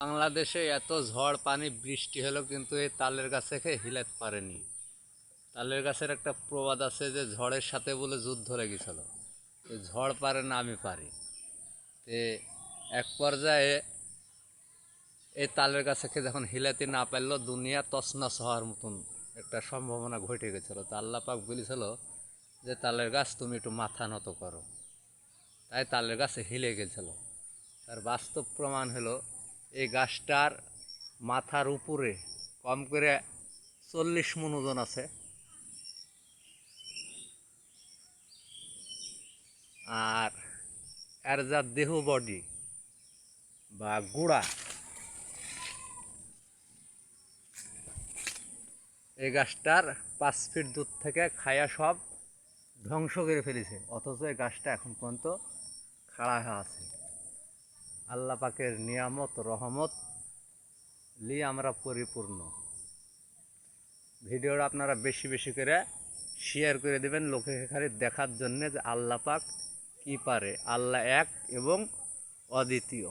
বাংলাদেশে এত ঝড়, পানি, বৃষ্টি হলো কিন্তু এই তালের গাছকে হিলাতে পারেনি। তালের গাছের একটা প্রবাদ আছে যে ঝড়ের সাথে বলে যুদ্ধ লেগেছিল। ঝড় পারে না, আমি পারি। তে এক পর্যায়ে এই তালের গাছকে যখন হিলাতে না পারল, দুনিয়া তছনছ হওয়ার মতন একটা সম্ভাবনা ঘটে গেছিল। তা আল্লাহ পাক বলেছিল যে, তালের গাছ তুমি একটু মাথা নত করো। তাই তালের গাছে হিলে গেছিল। তার বাস্তব প্রমাণ হলো এই গাছটার মাথার উপরে কম করে চল্লিশ মন ওজন আছে। আর এর যা দেহ বডি বা গুড়া, এই গাছটার পাঁচ ফিট দূর থেকে খায়া সব ধ্বংস করে ফেলেছে। অথচ এই গাছটা এখন পর্যন্ত খাড়া হয়ে আছে। আল্লাহ পাকের নিয়ামত, রহমত লি আমরা পরিপূর্ণ। ভিডিওটা আপনারা বেশি বেশি করে শেয়ার করে দেবেন লোকে খালি দেখার জন্যে যে আল্লাপাক কী পারে, আল্লাহ এক এবং অদ্বিতীয়।